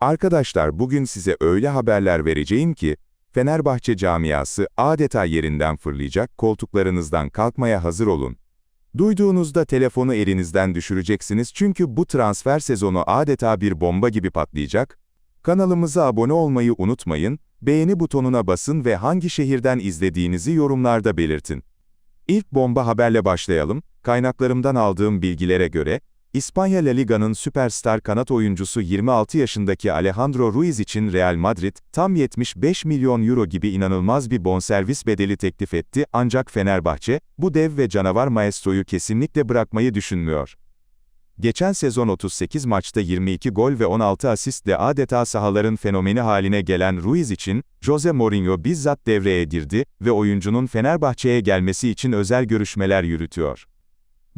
Arkadaşlar bugün size öyle haberler vereceğim ki, Fenerbahçe camiası adeta yerinden fırlayacak, koltuklarınızdan kalkmaya hazır olun. Duyduğunuzda telefonu elinizden düşüreceksiniz çünkü bu transfer sezonu adeta bir bomba gibi patlayacak. Kanalımıza abone olmayı unutmayın, beğeni butonuna basın ve hangi şehirden izlediğinizi yorumlarda belirtin. İlk bomba haberle başlayalım. Kaynaklarımdan aldığım bilgilere göre, İspanya La Liga'nın süperstar kanat oyuncusu 26 yaşındaki Alejandro Ruiz için Real Madrid, tam 75 milyon euro gibi inanılmaz bir bonservis bedeli teklif etti ancak Fenerbahçe, bu dev ve canavar maestroyu kesinlikle bırakmayı düşünmüyor. Geçen sezon 38 maçta 22 gol ve 16 asistle adeta sahaların fenomeni haline gelen Ruiz için, Jose Mourinho bizzat devreye girdi ve oyuncunun Fenerbahçe'ye gelmesi için özel görüşmeler yürütüyor.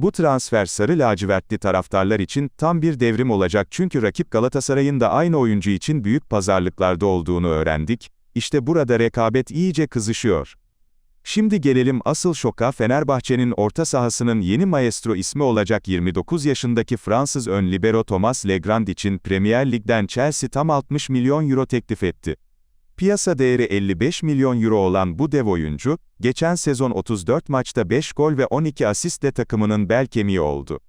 Bu transfer sarı lacivertli taraftarlar için tam bir devrim olacak çünkü rakip Galatasaray'ın da aynı oyuncu için büyük pazarlıklarda olduğunu öğrendik, işte burada rekabet iyice kızışıyor. Şimdi gelelim asıl şoka Fenerbahçe'nin orta sahasının yeni maestro ismi olacak 29 yaşındaki Fransız ön libero Thomas Legrand için Premier Lig'den Chelsea tam 60 milyon euro teklif etti. Piyasa değeri 55 milyon euro olan bu dev oyuncu, geçen sezon 34 maçta 5 gol ve 12 asistle takımının bel kemiği oldu.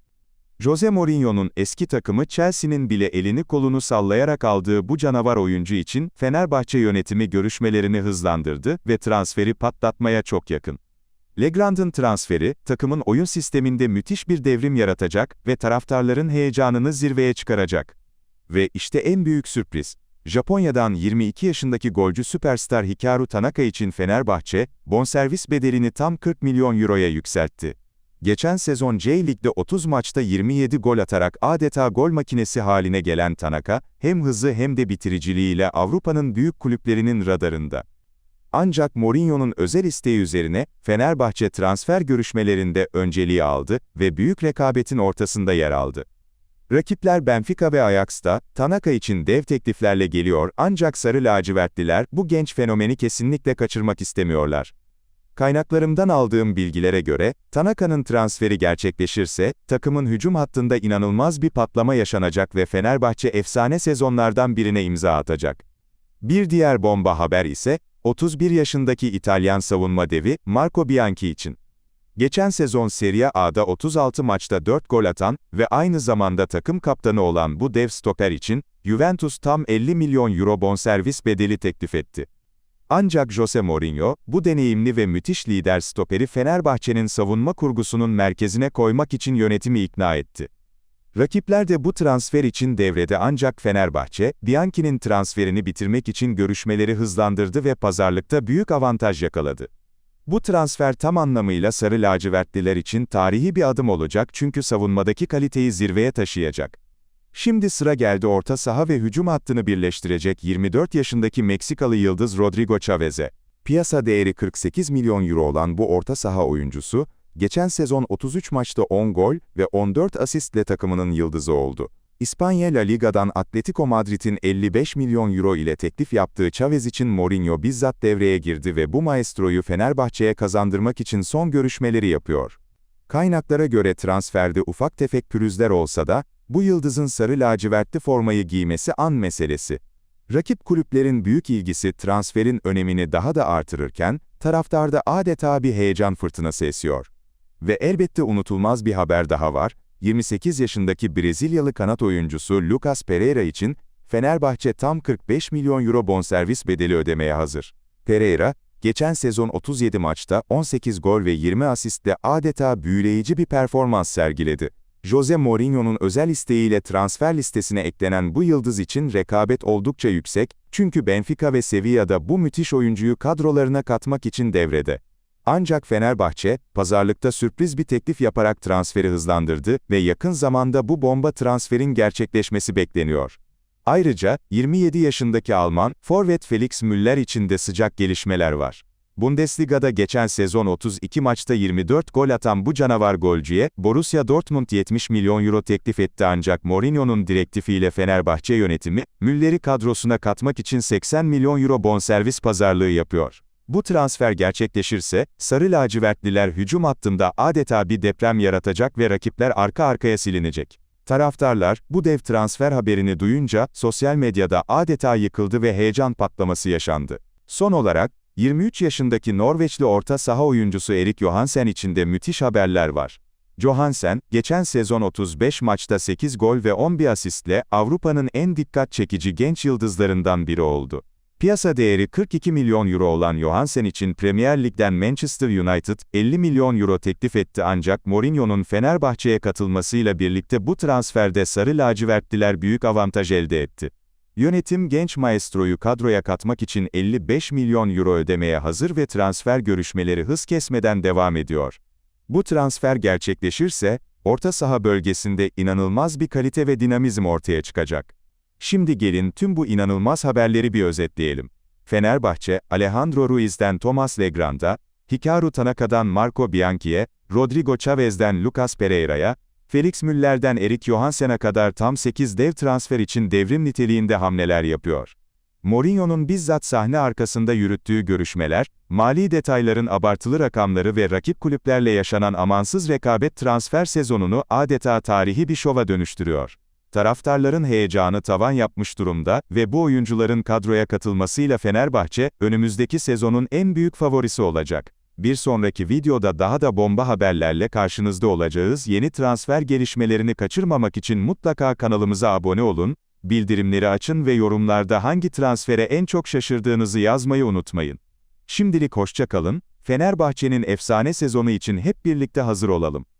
Jose Mourinho'nun eski takımı Chelsea'nin bile elini kolunu sallayarak aldığı bu canavar oyuncu için Fenerbahçe yönetimi görüşmelerini hızlandırdı ve transferi patlatmaya çok yakın. Legrand'ın transferi, takımın oyun sisteminde müthiş bir devrim yaratacak ve taraftarların heyecanını zirveye çıkaracak. Ve işte en büyük sürpriz. Japonya'dan 22 yaşındaki golcü süperstar Hikaru Tanaka için Fenerbahçe, bonservis bedelini tam 40 milyon euroya yükseltti. Geçen sezon J-Lig'de 30 maçta 27 gol atarak adeta gol makinesi haline gelen Tanaka, hem hızı hem de bitiriciliğiyle Avrupa'nın büyük kulüplerinin radarında. Ancak Mourinho'nun özel isteği üzerine, Fenerbahçe transfer görüşmelerinde önceliği aldı ve büyük rekabetin ortasında yer aldı. Rakipler Benfica ve Ajax da, Tanaka için dev tekliflerle geliyor ancak Sarı Lacivertliler, bu genç fenomeni kesinlikle kaçırmak istemiyorlar. Kaynaklarımdan aldığım bilgilere göre, Tanaka'nın transferi gerçekleşirse, takımın hücum hattında inanılmaz bir patlama yaşanacak ve Fenerbahçe efsane sezonlardan birine imza atacak. Bir diğer bomba haber ise, 31 yaşındaki İtalyan savunma devi, Marco Bianchi için. Geçen sezon Serie A'da 36 maçta 4 gol atan ve aynı zamanda takım kaptanı olan bu dev stoper için, Juventus tam 50 milyon euro bonservis bedeli teklif etti. Ancak Jose Mourinho, bu deneyimli ve müthiş lider stoperi Fenerbahçe'nin savunma kurgusunun merkezine koymak için yönetimi ikna etti. Rakipler de bu transfer için devrede ancak Fenerbahçe, Bianchi'nin transferini bitirmek için görüşmeleri hızlandırdı ve pazarlıkta büyük avantaj yakaladı. Bu transfer tam anlamıyla sarı lacivertliler için tarihi bir adım olacak çünkü savunmadaki kaliteyi zirveye taşıyacak. Şimdi sıra geldi orta saha ve hücum hattını birleştirecek 24 yaşındaki Meksikalı yıldız Rodrigo Chavez'e. Piyasa değeri 48 milyon euro olan bu orta saha oyuncusu, geçen sezon 33 maçta 10 gol ve 14 asistle takımının yıldızı oldu. İspanya La Liga'dan Atletico Madrid'in 55 milyon euro ile teklif yaptığı Chavez için Mourinho bizzat devreye girdi ve bu maestroyu Fenerbahçe'ye kazandırmak için son görüşmeleri yapıyor. Kaynaklara göre transferde ufak tefek pürüzler olsa da, bu yıldızın sarı lacivertli formayı giymesi an meselesi. Rakip kulüplerin büyük ilgisi transferin önemini daha da artırırken, taraftarda adeta bir heyecan fırtınası esiyor. Ve elbette unutulmaz bir haber daha var, 28 yaşındaki Brezilyalı kanat oyuncusu Lucas Pereira için, Fenerbahçe tam 45 milyon euro bonservis bedeli ödemeye hazır. Pereira, geçen sezon 37 maçta 18 gol ve 20 asistle adeta büyüleyici bir performans sergiledi. Jose Mourinho'nun özel isteğiyle transfer listesine eklenen bu yıldız için rekabet oldukça yüksek, çünkü Benfica ve Sevilla'da bu müthiş oyuncuyu kadrolarına katmak için devrede. Ancak Fenerbahçe, pazarlıkta sürpriz bir teklif yaparak transferi hızlandırdı ve yakın zamanda bu bomba transferin gerçekleşmesi bekleniyor. Ayrıca, 27 yaşındaki Alman, forvet Felix Müller için de sıcak gelişmeler var. Bundesliga'da geçen sezon 32 maçta 24 gol atan bu canavar golcüye, Borussia Dortmund 70 milyon euro teklif etti ancak Mourinho'nun direktifiyle Fenerbahçe yönetimi, Müller'i kadrosuna katmak için 80 milyon euro bonservis pazarlığı yapıyor. Bu transfer gerçekleşirse, Sarı lacivertliler hücum hattında adeta bir deprem yaratacak ve rakipler arka arkaya silinecek. Taraftarlar, bu dev transfer haberini duyunca, sosyal medyada adeta yıkıldı ve heyecan patlaması yaşandı. Son olarak, 23 yaşındaki Norveçli orta saha oyuncusu Erik Johansen için de müthiş haberler var. Johansen, geçen sezon 35 maçta 8 gol ve 11 asistle Avrupa'nın en dikkat çekici genç yıldızlarından biri oldu. Piyasa değeri 42 milyon euro olan Johansen için Premier Lig'den Manchester United 50 milyon euro teklif etti ancak Mourinho'nun Fenerbahçe'ye katılmasıyla birlikte bu transferde sarı lacivertliler büyük avantaj elde etti. Yönetim genç maestroyu kadroya katmak için 55 milyon euro ödemeye hazır ve transfer görüşmeleri hız kesmeden devam ediyor. Bu transfer gerçekleşirse, orta saha bölgesinde inanılmaz bir kalite ve dinamizm ortaya çıkacak. Şimdi gelin tüm bu inanılmaz haberleri bir özetleyelim. Fenerbahçe, Alejandro Ruiz'den Thomas Legrand'a, Hikaru Tanaka'dan Marco Bianchi'ye, Rodrigo Chavez'den Lucas Pereira'ya, Felix Müller'den Erik Johansen'a kadar tam 8 dev transfer için devrim niteliğinde hamleler yapıyor. Mourinho'nun bizzat sahne arkasında yürüttüğü görüşmeler, mali detayların abartılı rakamları ve rakip kulüplerle yaşanan amansız rekabet transfer sezonunu adeta tarihi bir şova dönüştürüyor. Taraftarların heyecanı tavan yapmış durumda ve bu oyuncuların kadroya katılmasıyla Fenerbahçe, önümüzdeki sezonun en büyük favorisi olacak. Bir sonraki videoda daha da bomba haberlerle karşınızda olacağız. Yeni transfer gelişmelerini kaçırmamak için mutlaka kanalımıza abone olun, bildirimleri açın ve yorumlarda hangi transfere en çok şaşırdığınızı yazmayı unutmayın. Şimdilik hoşça kalın, Fenerbahçe'nin efsane sezonu için hep birlikte hazır olalım.